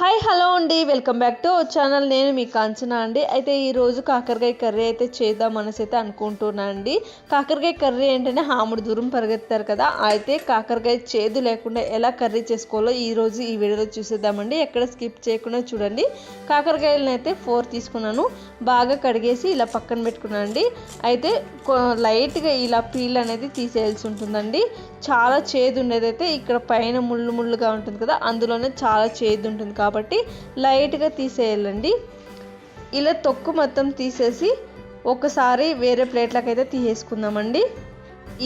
Hi hello అండి. Welcome back to channel. నేను మీ కాంచన అండి. అయితే ఈరోజు కాకరకాయ కర్రీ అయితే చేద్దాం అనేసి అయితే అనుకుంటున్నాను అండి. కాకరకాయ కర్రీ ఏంటంటే హాముడు దూరం పరిగెత్తారు కదా. అయితే కాకరకాయ చేదు లేకుండా ఎలా కర్రీ చేసుకోవాలో ఈరోజు ఈ వీడియోలో చూసేద్దామండి. ఎక్కడ స్కిప్ చేయకుండా చూడండి. కాకరకాయలను అయితే ఫోర్ తీసుకున్నాను. బాగా కడిగేసి ఇలా పక్కన పెట్టుకున్నాను అండి. అయితే లైట్గా ఇలా పీల్ అనేది తీసేయాల్సి ఉంటుందండి. చాలా చేదు ఉండేదైతే ఇక్కడ పైన ముళ్ళు ముళ్ళుగా ఉంటుంది కదా. అందులోనే చాలా చేదు ఉంటుంది కాబట్టి కాబట్టి లైట్గా తీసేయాలండి. ఇలా తొక్కు మొత్తం తీసేసి ఒకసారి వేరే ప్లేట్లకైతే అయితే తీసేసుకుందామండి.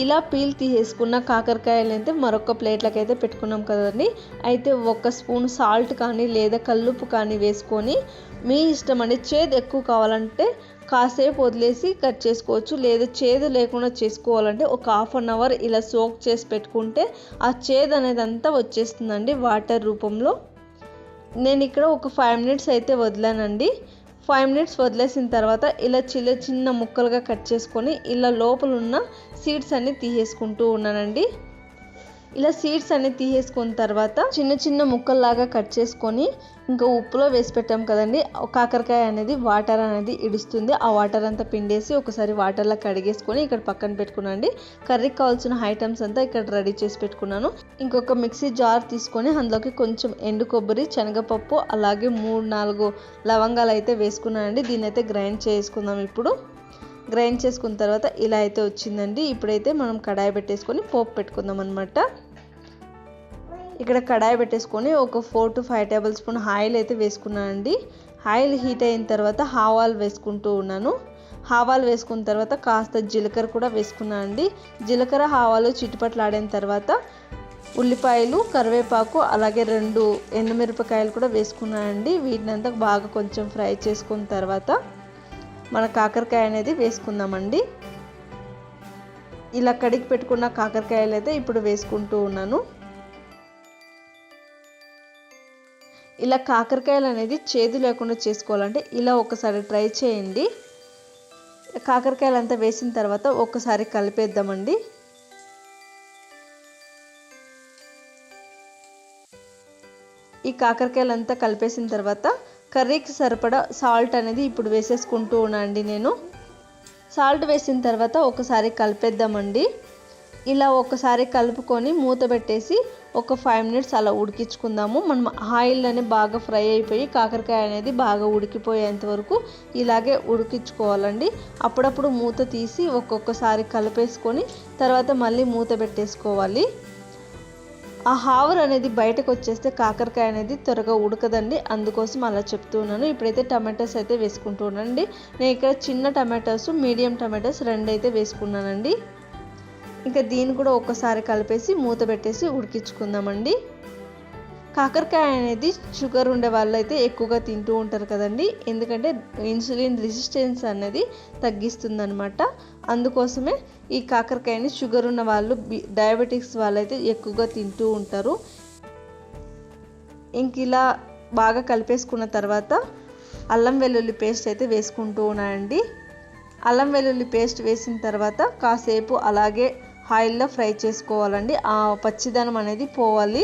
ఇలా పీల్ తీసేసుకున్న కాకరకాయలు అయితే మరొక ప్లేట్లకు అయితే పెట్టుకున్నాం కదండి. అయితే ఒక స్పూన్ సాల్ట్ కానీ లేదా కల్లుపు కానీ వేసుకొని మీ ఇష్టం అండి చేదు ఎక్కువ కావాలంటే కాసేపు వదిలేసి కట్ చేసుకోవచ్చు. లేదా చేదు లేకుండా చేసుకోవాలంటే ఒక హాఫ్ అన్ అవర్ ఇలా సోక్ చేసి పెట్టుకుంటే ఆ చేదు అనేది అంతా వచ్చేస్తుందండి వాటర్ రూపంలో. నేను ఇక్కడ ఒక ఫైవ్ మినిట్స్ అయితే వదిలానండి. ఫైవ్ మినిట్స్ వదిలేసిన తర్వాత ఇలా చిన్న చిన్న ముక్కలుగా కట్ చేసుకొని ఇలా లోపల ఉన్న సీడ్స్ అన్ని తీసేసుకుంటూ ఉన్నానండి. ఇలా సీడ్స్ అనేది తీసేసుకున్న తర్వాత చిన్న చిన్న ముక్కల్లాగా కట్ చేసుకొని ఇంకా ఉప్పులో వేసి పెట్టాం కదండి. కాకరకాయ అనేది వాటర్ అనేది ఇడుస్తుంది. ఆ వాటర్ అంతా పిండేసి ఒకసారి వాటర్లో కడిగేసుకొని ఇక్కడ పక్కన పెట్టుకున్నాండి కర్రీకి కావాల్సిన ఐటమ్స్ అంతా ఇక్కడ రెడీ చేసి పెట్టుకున్నాను. ఇంకొక మిక్సీ జార్ తీసుకొని అందులోకి కొంచెం ఎండు కొబ్బరి శనగపప్పు అలాగే మూడు నాలుగు లవంగాలు అయితే వేసుకున్నానండి. దీన్ని అయితే గ్రైండ్ చేసుకుందాం ఇప్పుడు. గ్రైండ్ చేసుకున్న తర్వాత ఇలా అయితే వచ్చిందండి. ఇప్పుడైతే మనం కడాయి పెట్టేసుకొని పోపు పెట్టుకుందాం అనమాట ఇక్కడ కడాయి పెట్టేసుకొని ఒక four to five tablespoon oil అయితే వేసుకున్నానండి ఆయిల్ హీట్ అయిన తర్వాత హావాలు వేసుకుంటూ ఉన్నాను. హావాలు వేసుకున్న తర్వాత కాస్త జీలకర్ర కూడా వేసుకున్నానండి జీలకర్ర హావాలు చిట్టుపట్లాడిన తర్వాత ఉల్లిపాయలు కరివేపాకు అలాగే రెండు ఎండుమిరపకాయలు కూడా వేసుకున్నానండి వీటిని అంతా బాగా కొంచెం ఫ్రై చేసుకున్న తర్వాత మన కాకరకాయ అనేది వేసుకుందామండి. ఇలా కడిగి పెట్టుకున్న కాకరకాయలు అయితే ఇప్పుడు వేసుకుంటూ ఉన్నాను. ఇలా కాకరకాయలు అనేది చేదు లేకుండా చేసుకోవాలంటే ఇలా ఒకసారి ట్రై చేయండి. కాకరకాయలు అంతా వేసిన తర్వాత ఒకసారి కలిపేద్దామండి. ఈ కాకరకాయలు అంతా కలిపేసిన తర్వాత కర్రీకి సరిపడా సాల్ట్ అనేది ఇప్పుడు వేసేసుకుంటూ ఉన్నాండి నేను. సాల్ట్ వేసిన తర్వాత ఒకసారి కలిపేద్దామండి. ఇలా ఒకసారి కలుపుకొని మూత పెట్టేసి ఒక ఫైవ్ మినిట్స్ అలా ఉడికించుకుందాము. మనం ఆయిల్ అనేది బాగా ఫ్రై అయిపోయి కాకరకాయ అనేది బాగా ఉడికిపోయేంత వరకు ఇలాగే ఉడికించుకోవాలండి. అప్పుడప్పుడు మూత తీసి ఒక్కొక్కసారి కలిపేసుకొని తర్వాత మళ్ళీ మూత పెట్టేసుకోవాలి. ఆ హావర్ అనేది బయటకు వచ్చేస్తే కాకరకాయ అనేది త్వరగా ఉడకదండి. అందుకోసం అలా చెప్తున్నాను ఇప్పుడైతే టమాటోస్ అయితే వేసుకుంటున్నానండి నేను ఇక్కడ చిన్న టమాటోస్ మీడియం టమాటోస్ రెండు అయితే వేసుకున్నానండి. ఇంకా దీన్ని కూడా ఒక్కసారి కలిపేసి మూత పెట్టేసి ఉడికించుకుందామండి. కాకరకాయ అనేది షుగర్ ఉండే వాళ్ళు అయితే ఎక్కువగా తింటూ ఉంటారు కదండి. ఎందుకంటే ఇన్సులిన్ రెసిస్టెన్స్ అనేది తగ్గిస్తుందనమాట అందుకోసమే ఈ కాకరకాయని షుగర్ ఉన్న వాళ్ళు డయాబెటిక్స్ వాళ్ళైతే ఎక్కువగా తింటూ ఉంటారు. ఇంక ఇలా బాగా కలిపేసుకున్న తర్వాత అల్లం వెల్లుల్లి పేస్ట్ అయితే వేసుకుంటూ ఉన్నాయండి అల్లం వెల్లుల్లి పేస్ట్ వేసిన తర్వాత కాసేపు అలాగే ఆయిల్లో ఫ్రై చేసుకోవాలండి. ఆ పచ్చిదనం అనేది పోవాలి.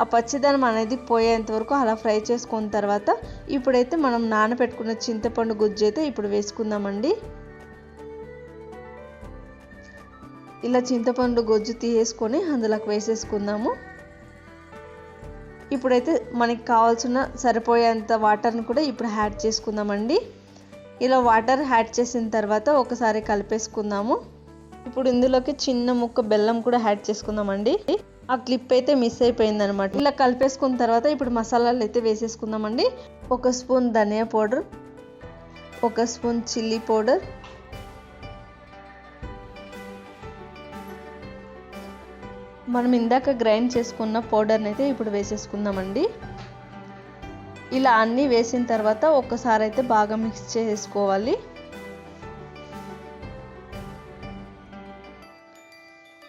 ఆ పచ్చిదనం అనేది పోయేంత వరకు అలా ఫ్రై చేసుకున్న తర్వాత ఇప్పుడైతే మనం నానబెట్టుకున్న చింతపండు గుజ్జు అయితే ఇప్పుడు వేసుకుందామండి. ఇలా చింతపండు గొజ్జు తీసేసుకొని అందులోకి వేసేసుకుందాము. ఇప్పుడైతే మనకి కావాల్సిన సరిపోయేంత వాటర్ని కూడా ఇప్పుడు యాడ్ చేసుకుందామండి. ఇలా వాటర్ యాడ్ చేసిన తర్వాత ఒకసారి కలిపేసుకుందాము. ఇప్పుడు ఇందులోకి చిన్న ముక్క బెల్లం కూడా యాడ్ చేసుకుందామండి. ఆ క్లిప్ అయితే మిస్ అయిపోయింది అనమాట ఇలా కలిపేసుకున్న తర్వాత ఇప్పుడు మసాలాలు అయితే వేసేసుకుందామండి. ఒక స్పూన్ ధనియా పౌడర్ ఒక స్పూన్ చిల్లీ పౌడర్ మనం ఇందాక గ్రైండ్ చేసుకున్న పౌడర్ని అయితే ఇప్పుడు వేసేసుకుందామండి. ఇలా అన్నీ వేసిన తర్వాత ఒక్కసారి అయితే బాగా మిక్స్ చేసుకోవాలి.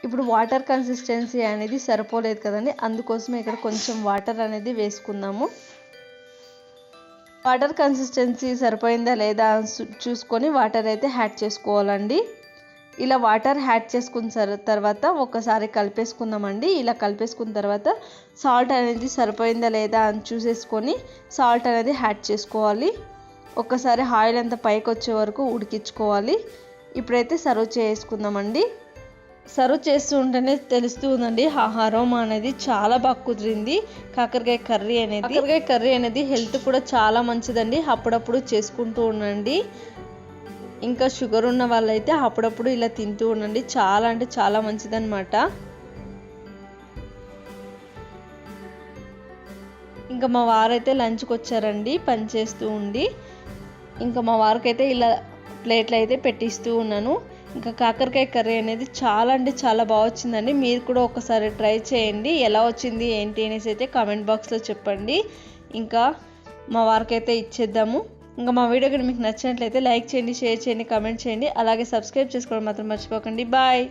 ఇప్పుడు వాటర్ కన్సిస్టెన్సీ అనేది సరిపోలేదు కదండి. అందుకోసం ఇక్కడ కొంచెం వాటర్ అనేది వేసుకుందాము. వాటర్ కన్సిస్టెన్సీ సరిపోయిందా లేదా చూసుకొని వాటర్ అయితే యాడ్ చేసుకోవాలండి. ఇలా వాటర్ యాడ్ చేసుకున్న తర్వాత ఒకసారి కలిపేసుకుందామండి. ఇలా కలిపేసుకున్న తర్వాత సాల్ట్ అనేది సరిపోయిందా లేదా అని చూసేసుకొని సాల్ట్ అనేది యాడ్ చేసుకోవాలి. ఒకసారి ఆయిల్ అంతా పైకి వచ్చే వరకు ఉడికించుకోవాలి. ఇప్పుడైతే సర్వ్ చేసుకుందామండి. సర్వ్ చేస్తూ ఉంటేనే తెలుస్తూ ఉందండి. ఆ అరోమా అనేది చాలా బాగా కుదిరింది. కాకరకాయ కర్రీ అనేది. కాకరకాయ కర్రీ అనేది హెల్త్ కూడా చాలా మంచిదండి. అప్పుడప్పుడు చేసుకుంటూ ఉండండి. ఇంకా షుగర్ ఉన్న వాళ్ళైతే అప్పుడప్పుడు ఇలా తింటూ ఉండండి. చాలా అంటే చాలా మంచిదన్నమాట. ఇంకా మా వారైతే లంచ్కి వచ్చారండి. పని చేస్తూ ఉండి. ఇంకా మా వారికైతే ఇలా ప్లేట్లు అయితే పెట్టిస్తూ ఉన్నాను. ఇంకా కాకరకాయ కర్రీ అనేది చాలా అంటే చాలా బాగా వచ్చిందండి. మీరు కూడా ఒకసారి ట్రై చేయండి. ఎలా వచ్చింది ఏంటి అనేసి అయితే కామెంట్ బాక్స్లో చెప్పండి. ఇంకా మా వారికైతే ఇచ్చేద్దాము. ఇంకా మా వీడియో కనుక మీకు నచ్చినట్లయితే లైక్ చేయండి షేర్ చేయండి కామెంట్ చేయండి. అలాగే సబ్స్క్రైబ్ చేసుకోవడం మాత్రం మర్చిపోకండి. బాయ్